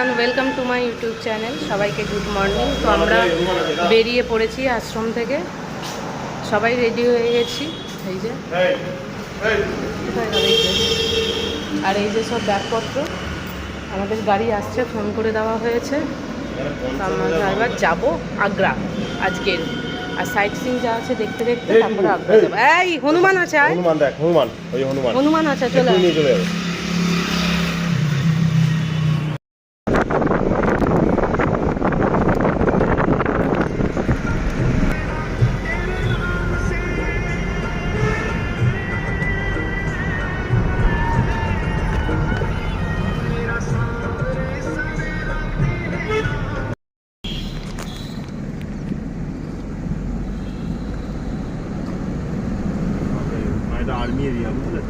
Everyone welcome to my YouTube channel সবাইকে good morning তো আমরা বেরিয়ে পড়েছি আশ্রম থেকে। সবাই রেডি হয়ে গেছি। এই যে? আর এই যে সব ব্যাগপত্র। আমাদের গাড়ি আসছে ফোন করে দেওয়া হয়েছে। আমরা এবার যাব আগ্রা আজকের। আর সাইট সিন যা আছে দেখতে দেখতে তারপরে আগ্রা যাব। এই হনুমান আছে হনুমান দেখ হনুমান ওই হনুমান। হনুমান আছে চলে। চলে এরিয়া বুঝলে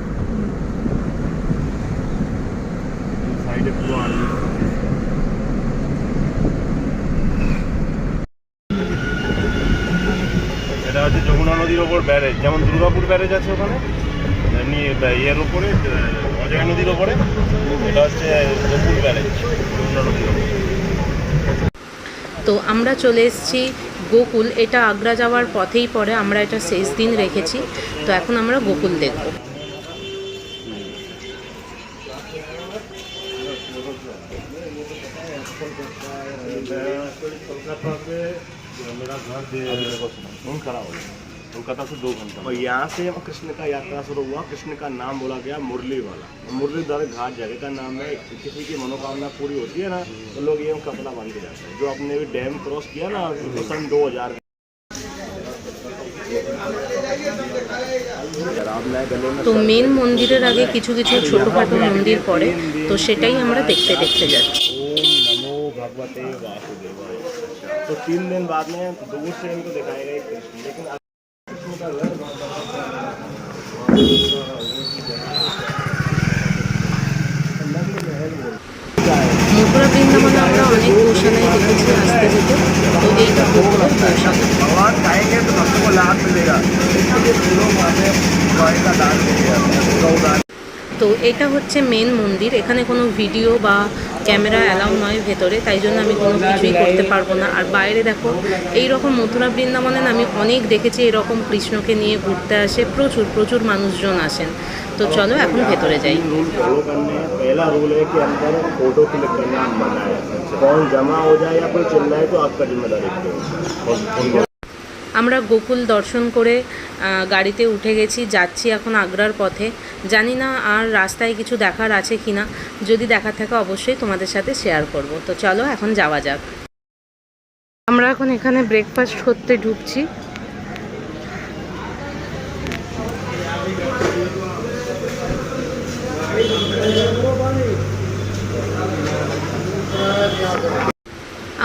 সাইডে পুরো আর্মি এটা হচ্ছে যমুনা নদীর ওপর ব্যারেজ, যেমন দুর্গাপুর ব্যারেজ আছে ওখানে ইয়ের ওপরে অজয় নদীর ওপরে, এটা হচ্ছে ব্যারেজ, যমুনা নদীর তো আমরা চলে এসেছি গোকুল। এটা আগ্রা যাওয়ার পথেই পরে আমরা এটা শেষ দিন রেখেছি। তো এখন আমরা গোকুল দেখব। मेरा घर खड़ा हो गया कोलकाता से दो घंटा और यहाँ से जब कृष्ण का यात्रा शुरू हुआ कृष्ण का नाम बोला गया मुरली वाला मुरलीधर घाट जगह का नाम है किसी की मनोकामना पूरी होती है ना तो लोग ये कपड़ा बांध के जाते हैं जो आपने भी डैम क्रॉस किया ना तो सन दो हजार তো মেন মন্দিরের আগে কিছু কিছু ছোটোখাটো মন্দির পড়ে তো সেটাই আমরা দেখতে দেখতে যাচ্ছি ओम नमो भगवते वासुदेवाय तो तीन दिन बाद में दूर से इनको दिखाए गए कृष्ण लेकिन अब कृष्ण का घर মথুরা বৃন্দাবনে আমরা অনেক গোশালাই দেখেছি আসতে যেতে তো এইটা গোকুলের গোশালা भगवान खाएंगे तो सबको लाभ मिलेगा इसलिए फूलों माथे गाय का दान देंगे गौदान তো এটা হচ্ছে মেন মন্দির। এখানে কোনো ভিডিও বা ক্যামেরা অ্যালাউ নয় ভেতরে, তাই জন্য আমি কোনো কিছুই করতে পারব না। আর বাইরে দেখো এই রকম মথুরা বৃন্দাবনে আমি অনেক দেখেছি এরকম কৃষ্ণকে নিয়ে ঘুরতে আসে, প্রচুর প্রচুর মানুষজন আসেন। তো চলো এখন ভেতরে যাই। আমরা গোকুল দর্শন করে গাড়িতে উঠে গেছি, যাচ্ছি এখন আগ্রার পথে। জানি না আর রাস্তায় কিছু দেখার আছে কি না যদি দেখার থাকে অবশ্যই তোমাদের সাথে শেয়ার করব। তো চলো এখন যাওয়া যাক। আমরা এখন এখানে ব্রেকফাস্ট করতে ঢুকছি।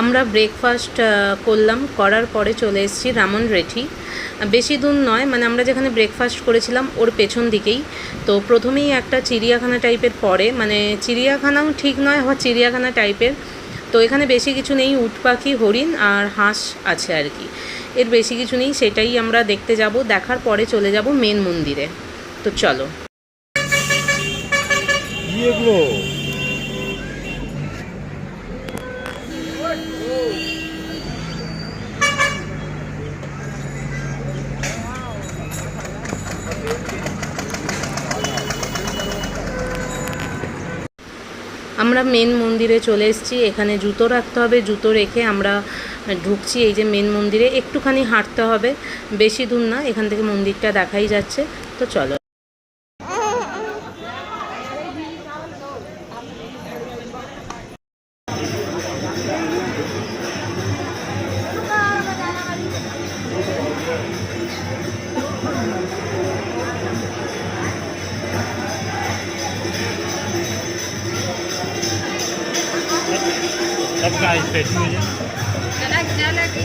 আমরা ব্রেকফাস্ট করলাম, করার পরে চলে এসেছি রামন রেঠি। বেশি দূর নয় মানে আমরা যেখানে ব্রেকফাস্ট করেছিলাম ওর পেছন দিকেই। তো প্রথমেই একটা চিড়িয়াখানা টাইপের পড়ে মানে চিড়িয়াখানাও ঠিক নয়, আবার চিড়িয়াখানা টাইপের তো এখানে বেশি কিছু নেই, উট পাখি, হরিণ আর হাঁস আছে আর কি। এর বেশি কিছু নেই, সেটাই আমরা দেখতে যাব। দেখার পরে চলে যাব মেন মন্দিরে। তো চলো। আমরা মেন মন্দিরে চলে এসেছি। এখানে জুতো রাখতে হবে, জুতো রেখে আমরা ঢুকছি এই যে মেন মন্দিরে। একটুখানি হাঁটতে হবে, বেশি দূর না, এখান থেকে মন্দিরটা দেখাই যাচ্ছে। তো চলো। विद्यालय की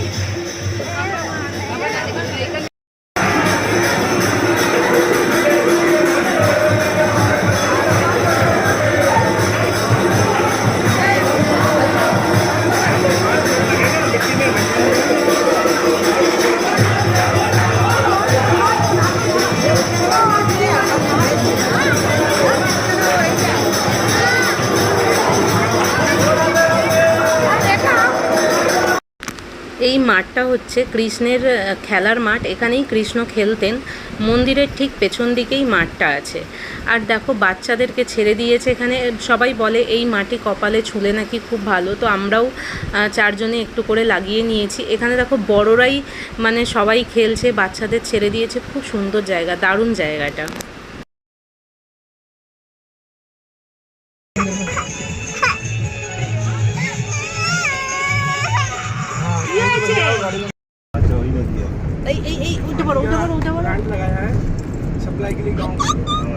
মাঠটা হচ্ছে কৃষ্ণের খেলার মাঠ। এখানেই কৃষ্ণ খেলতেন। মন্দিরের ঠিক পেছন দিকেই মাঠটা আছে। আর দেখো, বাচ্চাদেরকে ছেড়ে দিয়েছে এখানে। সবাই বলে, এই মাটি কপালে ছুলে নাকি খুব ভালো। তো আমরাও চারজনে একটু করে লাগিয়ে নিয়েছি। এখানে দেখো, বড়রাই মানে সবাই খেলছে, বাচ্চাদের ছেড়ে দিয়েছে। খুব সুন্দর জায়গা, দারুণ জায়গাটা। consegue ligar um.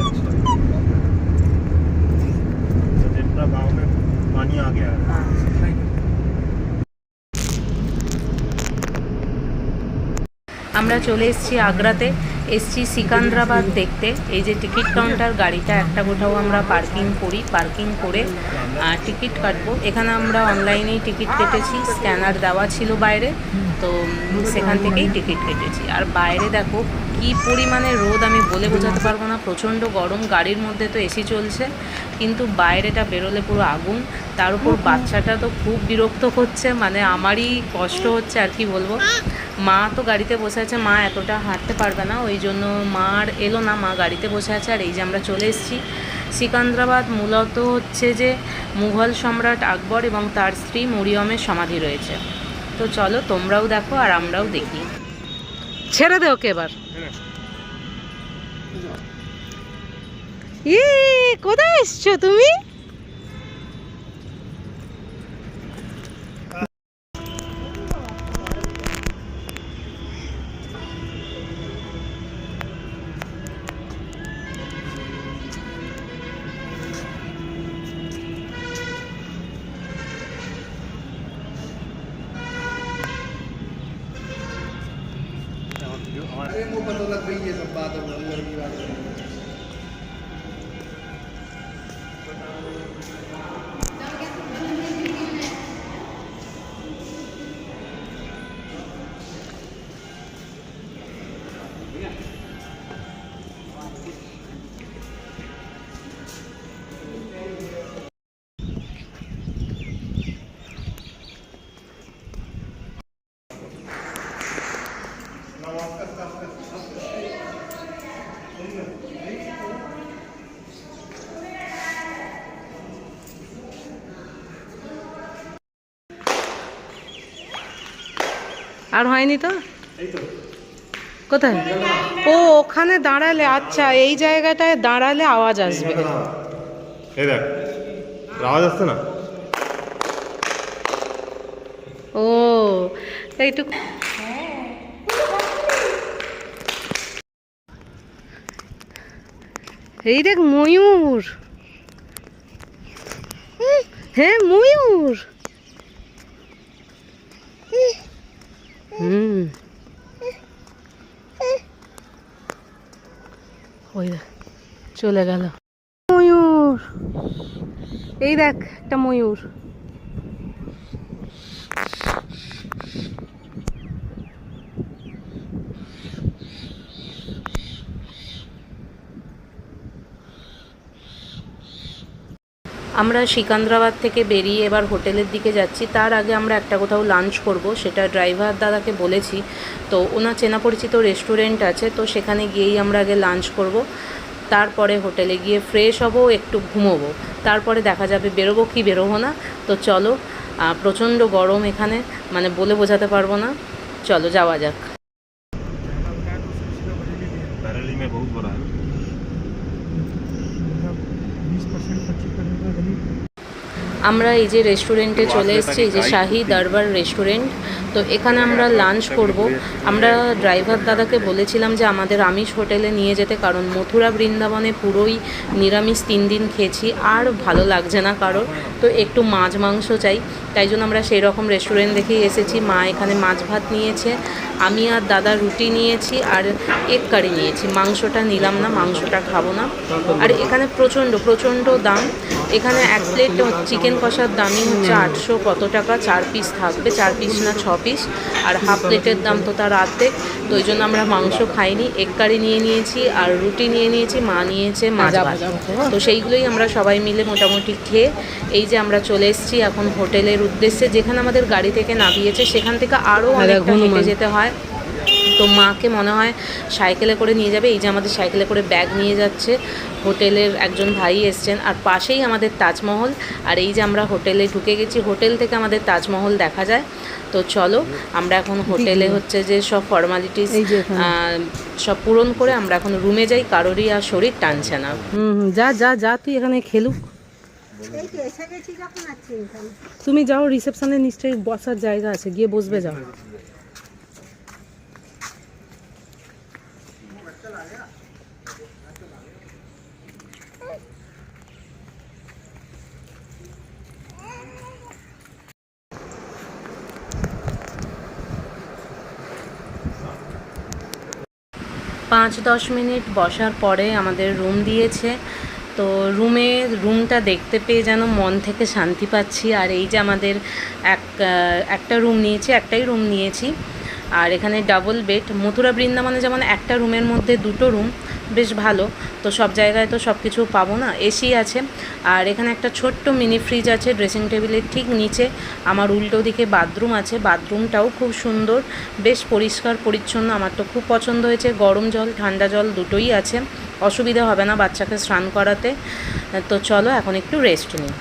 আমরা চলে এসেছি আগ্রাতে। এসছি সিকান্দ্রাবাদ দেখতে। এই যে টিকিট কাউন্টার গাড়িটা, একটা কোথাও আমরা পার্কিং করি, পার্কিং করে টিকিট কাটবো। এখানে আমরা অনলাইনেই টিকিট কেটেছি, স্ক্যানার দেওয়া ছিল বাইরে, তো সেখান থেকেই টিকিট কেটেছি। আর বাইরে দেখো, কি পরিমাণে রোদ, আমি বলে বোঝাতে পারব না, প্রচণ্ড গরম, গাড়ির মধ্যে তো এসি চলছে, কিন্তু বাইরেটা বেরোলে পুরো আগুন। তার উপর বাচ্চাটা তো খুব বিরক্ত করছে মানে আমারই কষ্ট হচ্ছে আর কি বলব। মা তো গাড়িতে বসে আছে মা এতটা হাঁটতে পারবে না ওই জন্য মা আর এলো না মা গাড়িতে বসে আছে আর এই যে আমরা চলে এসেছি। সিকান্দ্রাবাদ মূলত হচ্ছে যে মুঘল সম্রাট আকবর এবং তার স্ত্রী মরিয়মের সমাধি রয়েছে। তো চলো তোমরাও দেখো আর আমরাও দেখি। ছেড়ে দে ওকে এবার। ই কোথায় এসছো তুমি? আর হয়নি তো? কোথায়? ও ওখানে দাঁড়ালে আচ্ছা এই জায়গাটায় দাঁড়ালে আওয়াজ আসবে। এই দেখ আওয়াজ আসছে না? ও একটু এই দেখ ময়ূর। হ্যাঁ ময়ূর। ওই চলে গেল। ময়ূর। এই দেখ একটা ময়ূর। আমরা সিকান্দ্রাবাদ থেকে বেরিয়ে এবার হোটেলের দিকে যাচ্ছি। তার আগে আমরা একটা কোথাও লাঞ্চ করব, সেটা ড্রাইভার দাদাকে বলেছি। তো ওনার চেনা পরিচিত রেস্টুরেন্ট আছে, তো সেখানে গিয়েই আমরা আগে লাঞ্চ করব। তারপরে হোটেলে গিয়ে ফ্রেশ হব, একটু ঘুমোবো। তারপরে দেখা যাবে বেরোবো কি বেরোবো না। তো চলো প্রচণ্ড গরম এখানে মানে বলে বোঝাতে পারব না। চলো যাওয়া যাক। আমরা এই যে রেস্টুরেন্টে চলে এসেছি এই যে শাহি দরবার রেস্টুরেন্ট তো এখানে আমরা লাঞ্চ করব। আমরা ড্রাইভার দাদাকে বলেছিলাম যে আমাদের আমিষ হোটেলে নিয়ে যেতে কারণ মথুরা বৃন্দাবনে পুরোই নিরামিষ তিন দিন খেয়েছি আর ভালো লাগছে না কারোর। তো একটু মাছ মাংস চাই তাই জন্য আমরা সেই রকম রেস্টুরেন্ট দেখেই এসেছি। মা এখানে মাছ ভাত নিয়েছে আমি আর দাদা রুটি নিয়েছি আর এক কারি নিয়েছি। মাংসটা নিলাম না মাংসটা খাব না। আর এখানে প্রচণ্ড প্রচণ্ড দাম। এখানে এক প্লেট চিকেন কষার দামই হচ্ছে আটশো কত টাকা? চার পিস থাকবে চার পিস না ছ পিস আর হাফ প্লেটের দাম তো তার আর্ধেক। তো ওই জন্য আমরা মাংস খাইনি। এক কারি নিয়ে নিয়েছি আর রুটি নিয়ে নিয়েছি মা নিয়েছে ভাত। তো সেইগুলোই আমরা সবাই মিলে মোটামুটি খেয়ে এই যে আমরা চলে এসেছি এখন হোটেলের উদ্দেশ্যে যেখানে আমাদের গাড়ি থেকে নামিয়েছে সেখান থেকে আরও অনেকটা যেতে হয়। তো মাকে মনে হয় সাইকেলে করে নিয়ে যাবে। এই যে আমাদের সাইকেলে করে ব্যাগ নিয়ে যাচ্ছে। হোটেলের একজন ভাই এসছেন। আর পাশেই আমাদের তাজমহল। আর এই যে আমরা হোটেলে ঢুকে গেছি। হোটেল থেকে আমাদের তাজমহল দেখা যায়। তো চলো আমরা এখন হোটেলে হচ্ছে যে সব ফর্মালিটিস সব পূরণ করে আমরা এখন রুমে যাই। কারোরই আর শরীর টানছে না। যা যা যা তুই এখানে খেলুক। এই তো এসে গেছি যখন আছি এখানে। তুমি যাও রিসেপশনে নিশ্চয়ই বসার জায়গা আছে। গিয়ে বসবে যাও। পাঁচ দশ মিনিট বসার পরে আমাদের রুম দিয়েছে। তো রুমে, রুমটা দেখতে পেয়ে যেন মন থেকে শান্তি পাচ্ছি। আর এই যে আমাদের এক, একটা রুম নিয়েছি, একটাই রুম নিয়েছি। আর এখানে ডাবল বেড মথুরা বৃন্দাবনে যেমন একটা রুমের মধ্যে দুটো রুম বেশ ভালো। তো সব জায়গায় তো সব কিছু পাবো না এসি আছে। আর এখানে একটা ছোট্ট মিনি ফ্রিজ আছে ড্রেসিং টেবিলের ঠিক নিচে। আমার উল্টো দিকে বাথরুম আছে বাথরুমটাও খুব সুন্দর, বেশ পরিষ্কার, পরিচ্ছন্ন। আমার তো খুব পছন্দ হয়েছে, গরম জল, ঠান্ডা জল দুটোই আছে। অসুবিধা হবে না বাচ্চাকে স্নান করাতে। তো চলো এখন একটু রেস্ট নিই।